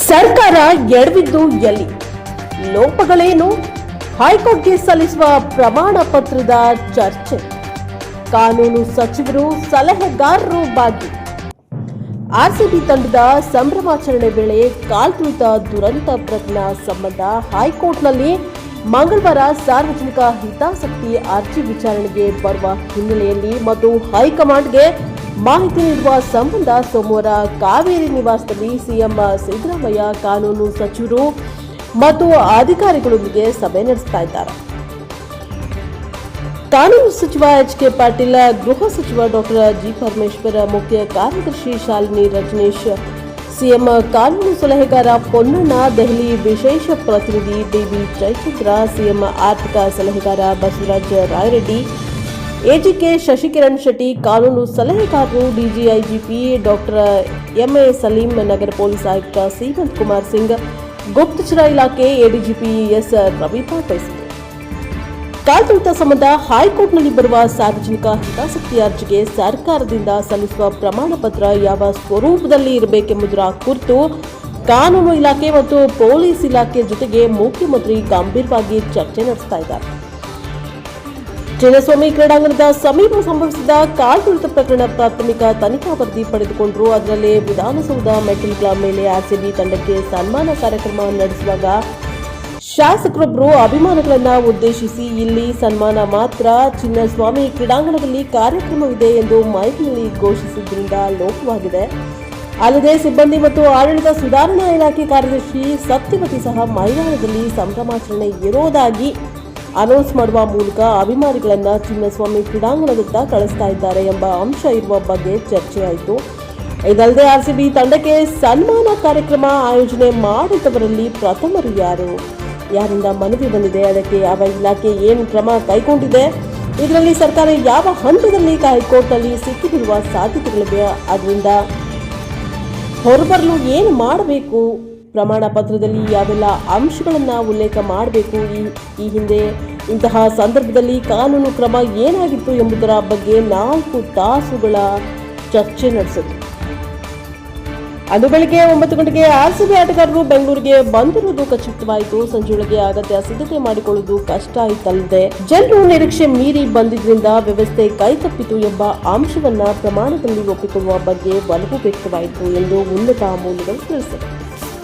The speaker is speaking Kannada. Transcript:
ಸರ್ಕಾರ ಎಡವಿದ್ದು ಎಲ್ಲಿ? ಲೋಪಗಳೇನು? ಹೈಕೋರ್ಟ್ಗೆ ಸಲ್ಲಿಸುವ ಪ್ರಮಾಣ ಪತ್ರದ ಚರ್ಚೆ. ಕಾನೂನು ಸಚಿವರು ಸಲಹೆಗಾರರು ಭಾಗಿ ಆರ್ಸಿಬಿ ತಂಡದ ಸಂಭ್ರಮಾಚರಣೆ ವೇಳೆ ಕಾಲ್ತುಳಿತ ದುರಂತ ಪ್ರಕರಣ ಸಂಬಂಧ ಹೈಕೋರ್ಟ್ನಲ್ಲಿ ಮಂಗಳವಾರ ಸಾರ್ವಜನಿಕ ಹಿತಾಸಕ್ತಿ ಅರ್ಜಿ ವಿಚಾರಣೆಗೆ ಬರುವ ಹಿನ್ನೆಲೆಯಲ್ಲಿ ಮತ್ತು ಹೈಕಮಾಂಡ್ಗೆ ಮಾಹಿತಿ ನೀಡುವ ಸಂಬಂಧ ಸೋಮವಾರ ಕಾವೇರಿ ನಿವಾಸದಲ್ಲಿ ಸಿಎಂ ಸಿದ್ದರಾಮಯ್ಯ ಕಾನೂನು ಸಚಿವರು ಮತ್ತು ಅಧಿಕಾರಿಗಳೊಂದಿಗೆ ಸಭೆ ನಡೆಸ್ತಾ ಇದ್ದಾರೆ. ಕಾನೂನು ಸಚಿವ ಎಚ್ ಕೆ ಪಾಟೀಲ್, ಗೃಹ ಸಚಿವ ಡಾಕ್ಟರ್ ಜಿ ಪರಮೇಶ್ವರ, ಮುಖ್ಯ ಕಾರ್ಯದರ್ಶಿ ಶಾಲಿನಿ ರಜನೀಶ್, ಸಿಎಂ ಕಾನೂನು ಸಲಹೆಗಾರ ಪೊನ್ನಣ್ಣ, ದೆಹಲಿ ವಿಶೇಷ ಪ್ರತಿನಿಧಿ ಡಿಬಿ ಜಯಚಂದ್ರ, ಸಿಎಂ ಆರ್ಥಿಕ ಸಲಹೆಗಾರ ಬಸವರಾಜ ರಾಯರೆಡ್ಡಿ ಎಜಿಕೆ ಶಶಿಕಿರಣ್ ಶೆಟ್ಟಿ, ಕಾನೂನು ಸಲಹೆಗಾರರು ಡಿಜಿಐಜಿಪಿ ಡಾಕ್ಟರ್ ಎಂಎ ಸಲೀಂ, ನಗರ ಪೊಲೀಸ್ ಆಯುಕ್ತ ಸೀಮಂತ್ ಕುಮಾರ್ ಸಿಂಗ್ ಗುಪ್ತಚರ ಇಲಾಖೆ ಎಡಿಜಿಪಿ ಎಸ್ ರವಿ ಕಾಲ್ತುಳಿತ ಸಂಬಂಧ ಹೈಕೋರ್ಟ್ನಲ್ಲಿ ಬರುವ ಸಾರ್ವಜನಿಕ ಹಿತಾಸಕ್ತಿ ಅರ್ಜಿಗೆ ಸರ್ಕಾರದಿಂದ ಸಲ್ಲಿಸುವ ಪ್ರಮಾಣ ಪತ್ರ ಯಾವ ಸ್ವರೂಪದಲ್ಲಿ ಇರಬೇಕೆಂಬುದರ ಕುರಿತು ಕಾನೂನು ಇಲಾಖೆ ಮತ್ತು ಪೊಲೀಸ್ ಇಲಾಖೆ ಜೊತೆಗೆ ಮುಖ್ಯಮಂತ್ರಿ ಗಂಭೀರವಾಗಿ ಚರ್ಚೆ ನಡೆಸ್ತಾ ಇದ್ದಾರೆ. ಚಿನ್ನಸ್ವಾಮಿ ಕ್ರೀಡಾಂಗಣದ ಸಮೀಪ ಸಂಭವಿಸಿದ ಕಾಲ್ತುಳಿತ ಪ್ರಕರಣ ಪ್ರಾಥಮಿಕ ತನಿಖಾ ವರದಿ ಪಡೆದುಕೊಂಡರು. ಅದರಲ್ಲಿ ವಿಧಾನಸೌಧ ಮೆಟ್ಟಿಲ್ಗಳ ಮೇಲೆ ಆರ್ಸಿಬಿ ತಂಡಕ್ಕೆ ಸನ್ಮಾನ ಕಾರ್ಯಕ್ರಮ ನಡೆಸುವಾಗ ಶಾಸಕರೊಬ್ಬರು ಅಭಿಮಾನಿಗಳನ್ನ ಉದ್ದೇಶಿಸಿ ಇಲ್ಲಿ ಸನ್ಮಾನ ಮಾತ್ರ. ಚಿನ್ನಸ್ವಾಮಿ ಕ್ರೀಡಾಂಗಣದಲ್ಲಿ ಕಾರ್ಯಕ್ರಮವಿದೆ ಎಂದು ಮೈಕ್ನಲ್ಲಿ ಘೋಷಿಸಿದ್ದರಿಂದ ಲೋಪವಾಗಿದೆ. ಅಲ್ಲದೆ ಸಿಬ್ಬಂದಿ ಮತ್ತು ಆಡಳಿತ ಸುಧಾರಣಾ ಇಲಾಖೆ ಕಾರ್ಯದರ್ಶಿ ಸತ್ಯವತಿ ಸಹ ಮೈದಾನದಲ್ಲಿ ಸಂಭ್ರಮಾಚರಣೆ ಇರೋದಾಗಿ ಅನೌನ್ಸ್ ಮಾಡುವ ಮೂಲಕ ಅಭಿಮಾನಿಗಳನ್ನು ಚಿನ್ನಸ್ವಾಮಿ ಕ್ರೀಡಾಂಗಣದತ್ತ ಕಳಿಸ್ತಾ ಇದ್ದಾರೆ ಎಂಬ ಅಂಶ ಇರುವ ಬಗ್ಗೆ ಚರ್ಚೆಯಾಯಿತು ಇದಲ್ಲದೆ ಆರ್ಸಿಬಿ ತಂಡಕ್ಕೆ ಸನ್ಮಾನ ಕಾರ್ಯಕ್ರಮ ಆಯೋಜನೆ ಮಾಡಿದವರಲ್ಲಿ ಪ್ರಥಮರು ಯಾರು? ಯಾರಿಂದ ಮನವಿ ಬಂದಿದೆ? ಅದಕ್ಕೆ ಯಾವ ಇಲಾಖೆ ಏನು ಕ್ರಮ ಕೈಗೊಂಡಿದೆ? ಇದರಲ್ಲಿ ಸರ್ಕಾರ ಯಾವ ಹಂತದಲ್ಲಿ ಹೈಕೋರ್ಟ್ನಲ್ಲಿ ಸಿಕ್ಕಿಬಿಡುವ ಸಾಧ್ಯತೆಗಳಿವೆ? ಅದರಿಂದ ಹೊರಬರಲು ಏನು ಮಾಡಬೇಕು? ಪ್ರಮಾಣ ಪತ್ರದಲ್ಲಿ ಯಾವೆಲ್ಲ ಅಂಶಗಳನ್ನು ಉಲ್ಲೇಖ ಮಾಡಬೇಕು ಈ ಈ ಹಿಂದೆ? ಇಂತಹ ಸಂದರ್ಭದಲ್ಲಿ ಕಾನೂನು ಕ್ರಮ ಏನಾಗಿತ್ತು ಎಂಬುದರ ಬಗ್ಗೆ ನಾಲ್ಕು ತಾಸುಗಳ ಚರ್ಚೆ ನಡೆಸಿತು ಅಂದು ಬೆಳಿಗ್ಗೆ ಒಂಬತ್ತು ಗಂಟೆಗೆ ಆರ್ಸಿಬಿ ಆಟಗಾರರು ಬೆಂಗಳೂರಿಗೆ ಬಂದಿರುವುದು ಖಚಿತವಾಯಿತು. ಸಂಜೆಯೊಳಗೆ ಅಗತ್ಯ ಸಿದ್ಧತೆ ಮಾಡಿಕೊಳ್ಳುವುದು ಕಷ್ಟ ಆಯಿತಲ್ಲದೆ ಜನರು ನಿರೀಕ್ಷೆ ಮೀರಿ ಬಂದಿದ್ದರಿಂದ ವ್ಯವಸ್ಥೆ ಕೈತಪ್ಪಿತು ಎಂಬ ಅಂಶವನ್ನ ಪ್ರಮಾಣದಲ್ಲಿ ಒಪ್ಪಿಕೊಳ್ಳುವ ಬಗ್ಗೆ ಒಲವು ವ್ಯಕ್ತವಾಯಿತು ಎಂದು ಉನ್ನತ ಮೂಲಗಳು ತಿಳಿಸಿವೆ.